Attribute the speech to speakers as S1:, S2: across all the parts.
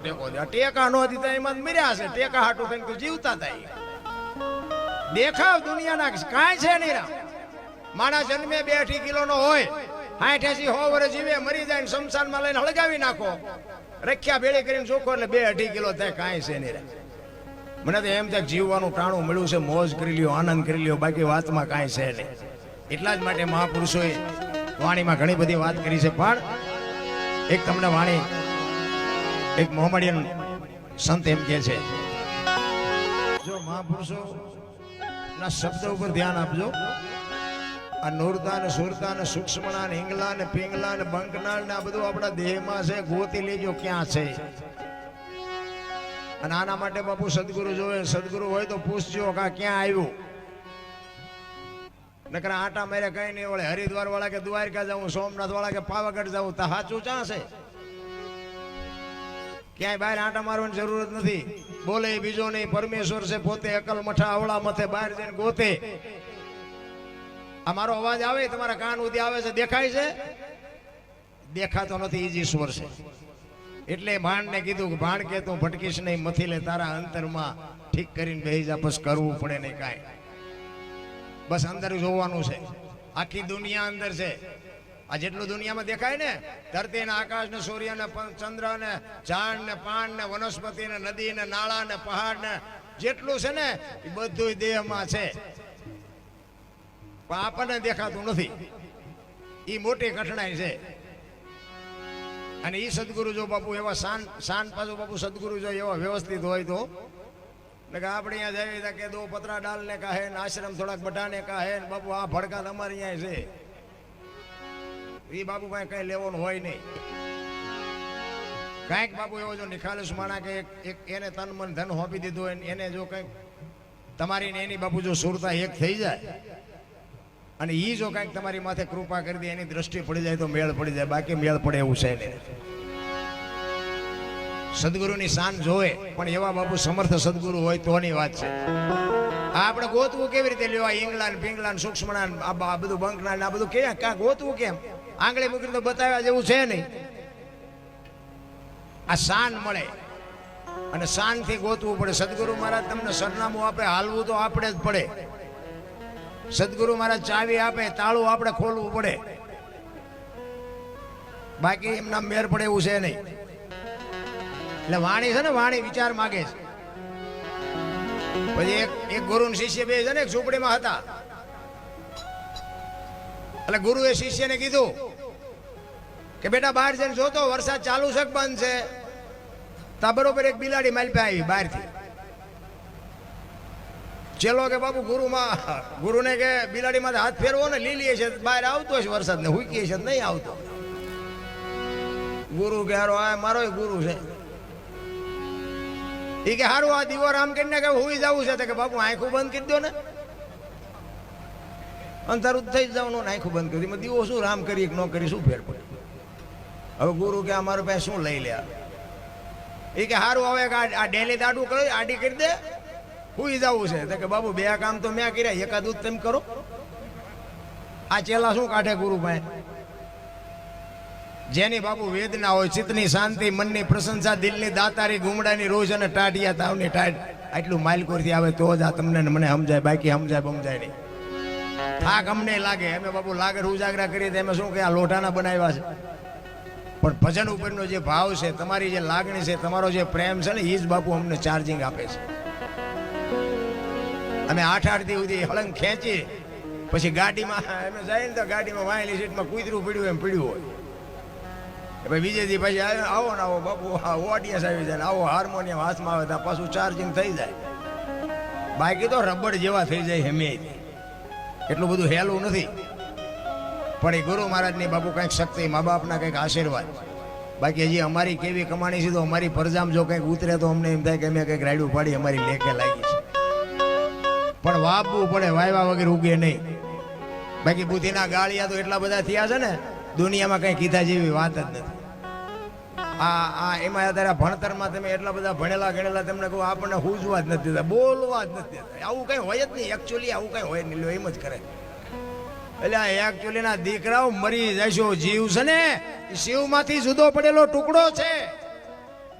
S1: ટેકો નો દીધા એમાં મર્યા છે. ટેકા હાટું થઈને તો જીવતા થાય દેખાવ દુનિયાના કાંઈ છે નહીં માણસ જન્મે બે અઢી કિલો નો હોય સાઠ એસી હો વર્ષ જીવે, મરી જાય શમશાનમાં લઈને હળગાવી નાખો. રખ્યા ભેળી કરીને ચોખ્ખો એટલે બે અઢી કિલો થાય, કાંઈ છે નહીં મને તો એમ થાય જીવવાનું ટાણું મળ્યું છે, મોજ કરી લ્યો, આનંદ કરી લ્યો, બાકી વાતમાં કાંઈ છે નહીં. એટલા જ માટે મહાપુરુષોએ વાણીમાં ઘણી બધી વાત કરી છે. પણ એક તમને વાણી એક મોહમ્મડિયન સંત એમ કહે છે, જો મહાપુરુષો, ના શબ્દ ઉપર ધ્યાન આપજો. આ નૂરતા ને સુરતા ને સૂક્ષ્મણા ને હિંગલા ને પિંગલા ને બંકના ને આ બધું આપણા દેહમાં છે. ગોતી લેજો ક્યાં છે? અને આના માટે બાપુ સદગુરુ જોવે, સદગુરુ હોય તો પૂછજો કે ક્યાં આવ્યું? નકર આટા મારે કઈ નહીં. વળે હરિદ્વાર વાળા કે દ્વારકા જાઉં સોમનાથ વાળા કે પાવાગઢ જાઉં, તો સાચું ચા છે? ક્યાંય બહાર આંટા મારવાની જરૂર જ નથી. બોલે બીજો નહીં, પરમેશ્વર છે, પોતે અકલ મઠા અવળા મથે બહાર જઈને ગોતે. આ મારો અવાજ આવે, તમારા કાન ઉદી આવે છે, દેખાય છે? દેખાતો નથી ઈજ ઈશ્વર છે. એટલે ભાણને કીધું કે, ભાણ કે તું, ભટકીશ નહીં મથી લે તારા અંતરમાં ઠીક કરીને બેહી જા, બસ કરવું પડે નહીં કાંઈ. બસ અંદર જોવાનું છે. આખી દુનિયા અંદર છે. આ જેટલું દુનિયામાં દેખાય ને ધરતી ને આકાશ ને સૂર્ય ને ચંદ્ર ને ઝાડ ને પાન ને વનસ્પતિ ને નદી ને નાળા ને પહાડ ને જેટલું છે ને, એ બધું દેહમાં છે. પણ આપણને દેખાતું નથી. એ મોટી કઠણાઈ છે. અને એ સદગુરુ જો બાપુ એવા શાન શાન પાછો બાપુ સદગુરુ જો એવા વ્યવસ્થિત હોય તો, એટલે કે આપણે અહીંયા જઈએ કે દો પતરા ડાલને કાહે ને આશ્રમ થોડાક બટાને કાહે ને બાપુ આ ભડકા તમારે અહીંયા છે. એ બાબુ પાસે કઈ લેવાનું હોય નહીં. કાંઈક બાબુ એવો જો નિખાલસ માણા કે એક- એને તન મન ધન હોપી દીધું હોય એને જો કંઈક તમારી ને એની બાપુ જો સુરતા એક થઈ જાય અને એ જો કાંઈક તમારી માથે કૃપા કરી દે, એની દ્રષ્ટિ પડી જાય તો મેળ પડી જાય, બાકી મેળ પડે એવું છે નહીં. સદગુરુની શાન જોવે, પણ એવા બાપુ સમર્થ સદગુરુ હોય તોની વાત છે. આ આપણે ગોતવું કેવી રીતે લેવા ઇંગ્લેન્ડ પિંગલાન્ડ સૂક્ષ્મણા આ બધું બંકના આ બધું કે ક્યાં ગોતવું કેમ? આંગળી મૂકીને તો બતાવ્યા જેવું છે નહીં. આ શાન મળે. અને શાનથી ગોતવું પડે. સદગુરુ મહારાજ, તમને સરનામું આપે, હાલવું તો આપણે જ પડે. સદગુરુ મહારાજ ચાવી આપે, તાળું આપણે ખોલવું પડે. બાકી એમના મેર પડે એવું છે નહીં. એટલે વાણી છે ને, વાણી વિચાર માગે છે. પછી એક એક ગુરુ શિષ્ય બે છે ને એક ઝૂંપડીમાં હતા. એટલે ગુરુએ શિષ્યને કીધું કે બેટા બહાર જઈને જોતો વરસાદ ચાલુ છે બંધ છે? તા બરોબર એક બિલાડી મારી પાસે આવી બહારથી. ચેલો કે બાપુ ગુરુમાં, ગુરુને કે બિલાડીમાં હાથ ફેરવો ને લીલી છે, બહાર આવતો છે વરસાદ ને હુકીએ છે નહીં આવતો. ગુરુ કે હારો, આ મારો ગુરુ છે. એ કે હારું, આ દીવો રામ કરીને કે હુઈ જવું છે? કે બાપુ આંખું બંધ કરી દો ને. અંધારું થઈ જ જવાનું આંખું બંધ કરી. દીવો શું રામ કરી ન કરી, શું ફેર પડે? હવે ગુરુ કે અમારું મારો પાસે શું લઈ લે? એ કે સારું હવે આ- ડેલી દાડું કરો, આડી કરી દે. હું જવું છે. તો કે બાબુ, બે કામ તો મેં કર્યા એકાદ દૂધ તમે કરો. આ ચેલા શું કાઢે ગુરુ ભાઈ? જેની બાબુ વેદના હોય, ચિત્તની શાંતિ, મનની પ્રશંસા, દિલની દાતારી, ગુમડાની રોજ અને ટાઢિયા, તાવની ટાઢ. આટલું માઇલકોરથી આવે તો જ આ તમને મને સમજાય, બાકી સમજાય સમજાય નહીં. થાક અમને લાગે. અમે બાબુ લાગે ઉજાગરા કરીએ તો અમે શું કે આ લોઢાના બનાવ્યા છે. પણ ભજન ઉપરનો જે ભાવ છે, તમારી જે લાગણી છે, તમારો જે પ્રેમ છે ને એ જ બાપુ અમને ચાર્જિંગ આપે છે. અમે આઠ આઠ દી સુધી હળંગ ખેંચી, પછી ગાડીમાં, અમે જાય ને તો ગાડીમાં વાયેલી સીટમાં કૂતરું પીડ્યું, એમ પીડ્યું હોય. ભાઈ વિજયજી પછી આવો ને આવો બાપુ ઓડિયન્સ આવી જાય આવો હાર્મોનિયમ હાથમાં આવે ત્યાં પાછું ચાર્જિંગ થઈ જાય. બાકી તો રબડ જેવા થઈ જાય હેમે એટલું બધું હેલું નથી. પણ એ ગુરુ મહારાજની બાપુ કંઈક શક્તિ, મા બાપના કંઈક આશીર્વાદ. બાકી હજી અમારી કેવી કમાણી છે તો અમારી પરજામ જો કંઈક ઉતરે તો અમને એમ થાય કે અમે કંઈક રાયડું પાડી અમારી લેખે લાગી છે. પણ વાપવું પડે, વાયવા વગર ઉગે નહીં. બાકી બુદ્ધિના ગાળિયા તો એટલા બધા થયા છે ને, દુનિયામાં કંઈ કીધા જેવી વાત જ નથી. આ આ, એમાં અત્યારે ભણતરમાં તમે એટલા બધા ભણેલા ગણેલા, તમને કહું આપણને હુજવા જ નથી બોલવા જ નથી આવું કંઈ હોય જ નહીં એકચ્યુઅલી આવું કંઈ હોય નહીં એમ જ કરે. એટલે એકચ્યુઅલી ના દીકરાઓ મરી જશો. જીવ છે ને શિવ શિવમાંથી જુદો પડેલો ટુકડો છે.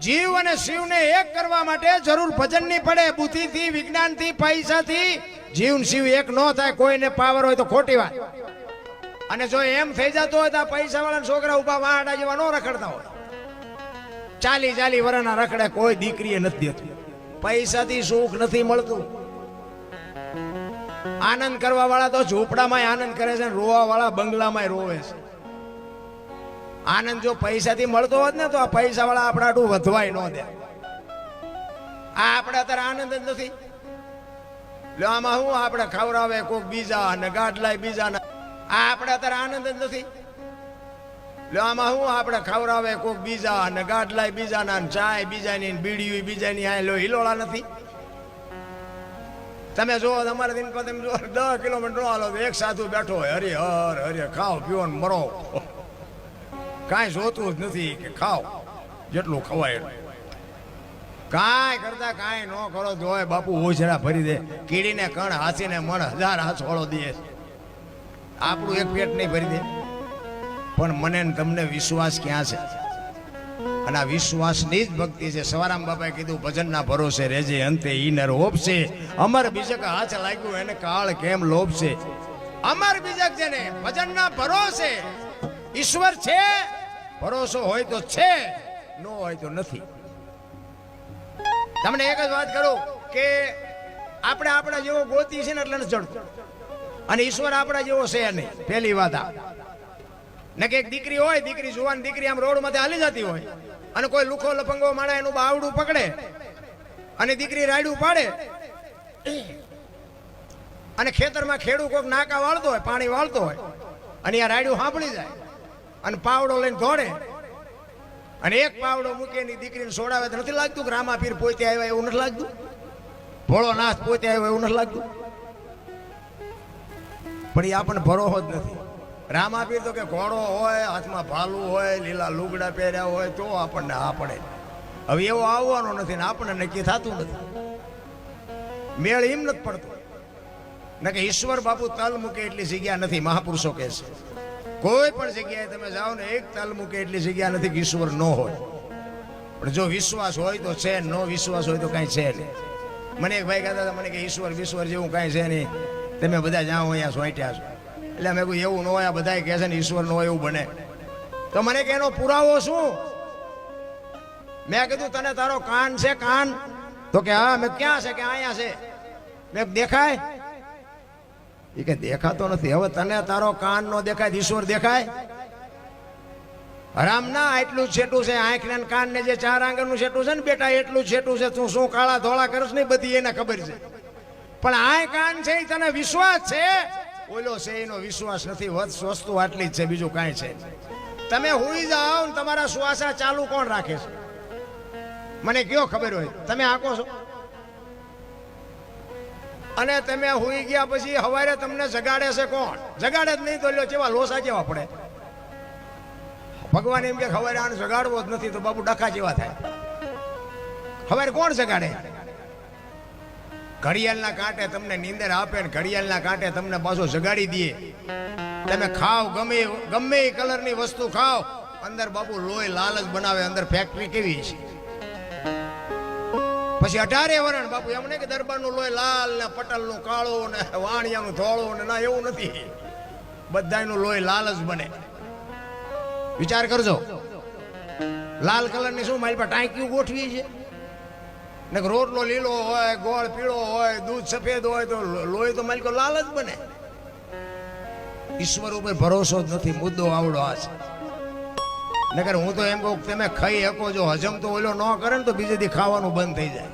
S1: જીવ અને શિવને એક કરવા માટે જરૂર ભજનની પડે. બુદ્ધિથી, વિજ્ઞાનથી, પૈસાથી. જીવ શિવ એક ન થાય, કોઈને પાવર હોય તો ખોટી વાત. અને જો એમ થઈ જતો હોય તો પૈસા વાળા છોકરા ઊભા વાડા જેવા ન રખડતા હોય. ચાલી ચાલી વરના રખડે કોઈ દીકરીએ નથી દેતું. પૈસાથી સુખ નથી મળતું. આનંદ કરવા વાળા તો ઝૂંપડામાં આનંદ કરે છે રોવા વાળા બંગલામાં રોવે છે. આનંદ જો પૈસાથી મળતો હોત ને તો આ પૈસા વાળા આપણા આટલું વધવાય ન દે. આ આપણે અત્યારે આનંદ જ નથી. લે આમાં શું? આપણે ખવડાવે, કોક બીજા, અને ગાડલાય બીજા આ આપણે અત્યારે આનંદ જ નથી. લે આમાં શું? આપણે ખવડાવે, કોક બીજા, અને ગાડલાય બીજાના ચાય બીજાની, ને બીડીયું બીજાની આ લો હિલોળા નથી. તમે જો તમારે દિન પર તમે જો દસ કિલોમીટર હાલો એક સાધુ બેઠો હોય, હરી હર, હરી ખાઓ પીઓ ને મરો. કાંઈ જોતું જ નથી કે ખાઓ જેટલું ખવાય કાંઈ કરતા કાંઈ ન કરો જોય બાપુ ઓછરા ભરી દે. કીડીને કણ હાથીને મણ, હજાર હાથોળો દે. આપણું એક પેટ નહીં ભરી દે. પણ મને તમને વિશ્વાસ ક્યાં છે? અને આ વિશ્વાસની જ ભક્તિ છે. સવારામ બાપાએ કીધું, ભજનના ભરોસે રેજે અંતે ઈનર હોપશે. અમર બીજક હાથ લાગ્યું, એને કાળ કેમ લોભશે? અમર બીજક જેને ભજનના ભરોસે. ઈશ્વર છે, ભરોસો હોય તો છે, ન હોય તો નથી. તમને એક જ વાત કરું કે આપણે આપણા જેવો ગોતી છે ને એટલે નથી અને ઈશ્વર આપણા જેવો છે નહીં. પહેલી વાત આ. ને કે એક દીકરી હોય, દીકરી જુવાન, દીકરી આમ રોડમાંથી હાલી જતી હોય. અને કોઈ લુખો લપંગો માણે એનું બાવડું પકડે અને દીકરી રાયડું પાડે. અને ખેતરમાં ખેડૂ કોઈક નાકા વાળતો હોય, પાણી વાળતો હોય, અને આ રાયડું સાંભળી જાય અને પાવડો લઈને દોડે. અને એક પાવડો મૂકે એની દીકરીને સોડાવે તો નથી લાગતું કે રામાપીર પોતે આવ્યા એવું નથી લાગતું? ભોળો નાશ પોતે આવ્યો એવું નથી લાગતું? પણ એ આપણને ભરોહો જ નથી. રામાપીર તો કે ઘોડો હોય, હાથમાં ભાલું હોય, લીલા લુગડા પહેર્યા હોય, તો આપણને આ પડે. હવે એવો આવવાનો નથી ને આપણને નક્કી થતું નથી. મેળ એમ નથી પડતો. ને કે ઈશ્વર બાપુ તલ મૂકે એટલી જગ્યા નથી, મહાપુરુષો કહે છે. કોઈ પણ જગ્યાએ તમે જાઓ ને એક તલ મૂકે એટલી જગ્યા નથી કે ઈશ્વર ન હોય. પણ જો વિશ્વાસ હોય તો છે, નો વિશ્વાસ હોય તો કાંઈ છે નહીં. મને એક ભાઈ કહેતા હતા, મને કે ઈશ્વર, વિશ્વર જેવું કાંઈ છે નહીં. તમે બધા જાઓ અહીંયા સોંટ્યા છો. એટલે અમે કોઈ એવું ન હોય બધા કહે છે ને ઈશ્વર ન એવું બને. તો મને કે એનો પુરાવો શું? મેં કીધું, તને તારો કાન છે કાન. તો કે, હા, મેં ક્યાં છે? કે અહીંયા છે. મેં દેખાય? એ કે, દેખાતો નથી. હવે તને તારો કાન નો દેખાય ઈશ્વર દેખાય? હરામ ના એટલું છેટું છે. આંખ ને કાન ને જે ચાર આંગણનું છેટું છે ને, બેટા, એટલું છેટું છે. તું શું કાળા ધોળા કરશ ને બધી એને ખબર છે. પણ આ કાન છે તને વિશ્વાસ છે? ઓલો છે, એનો વિશ્વાસ નથી. વધ વસ્તુ આટલી જ છે, બીજું કાંઈ છે તમે હોઈ જાઓ ને તમારા શ્વાસા ચાલુ કોણ રાખે છે? મને કયો ખબર હોય? તમે આંકો છો? અને તમે હોઈ ગયા પછી હવારે તમને જગાડે છે કોણ? જગાડે જ નહીં તો લ્યો, કેવા લોસા કેવા પડે? ભગવાન એમ કે, હવારે આને જગાડવો જ નથી તો બાબુ ડખા જેવા થાય. હવારે કોણ જગાડે? ઘડિયાળના કાંટે તમને નીંદર આપે ને ઘડિયાળના કાંટે તમને પાછો જગાડી દે. તમે ખાવ ગમે ગમે એ કલરની વસ્તુ ખાવ. અંદર બાપુ લોહી લાલ જ બનાવે, અંદર ફેક્ટરી કેવી છે? પછી અઢારે વરણ બાપુ, એમ નહીં કે દરબારનું લોહી લાલ ને પટલનું કાળું ને વાણિયાનું ધોળું ને ના, એવું નથી. બધાનું લોહી લાલ જ બને. વિચાર કરજો. લાલ કલરની શું, મારી પાસે ટાંક્યું ગોઠવી છે ને રોટલો લીલો હોય, ગોળ પીળો હોય, દૂધ સફેદ હોય તો લોહી તો માલિકો લાલ જ બને. ઈશ્વર ઉપર ભરોસો જ નથી, મુદ્દો આવડો આ છે. નગર હું તો એમ કહું તમે ખાઈ શકો જો હજમ તો ઓલો ન કરે ને તો બીજેથી ખાવાનું બંધ થઈ જાય.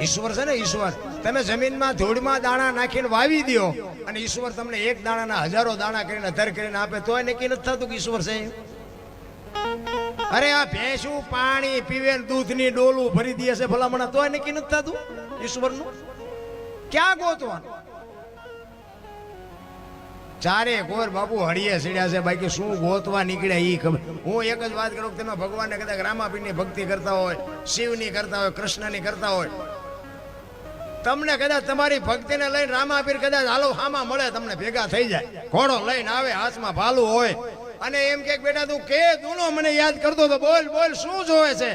S1: ઈશ્વર છે ને, ઈશ્વર. તમે જમીનમાં ધૂળમાં દાણા નાખીને વાવી દ્યો અને ઈશ્વર તમને એક દાણાના હજારો દાણા કરીને, અધર કરીને આપે, તોય નક્કી નથી થતું કે ઈશ્વર છે. અરે આ ભેંસું પાણી પીવે દૂધની ડોલું ભરી દે છે ભલામણા તોય નક્કી નથી થતું ઈશ્વરનું? ક્યાં ગોતવાનું? ચારે ગોર બાપુ હળીએ સીડ્યા છે, બાકી શું ગોતવા નીકળ્યા ઈ ખબર. હું એક જ વાત કરું કે તમે ભગવાનને કદાચ રામાપીરની ભક્તિ કરતા હોય, શિવની કરતા હોય, કૃષ્ણની કરતા હોય. તમને કદાચ તમારી ભક્તિને લઈને રામાપીર કદાચ હાલો હામાં મળે, તમને ભેગા થઈ જાય. ઘોડો લઈને આવે, હાથમાં ભાલું હોય. અને એમ કે બેટા તું કે દુનો મને યાદ કરતો તો બોલ બોલ, શું જોવે છે?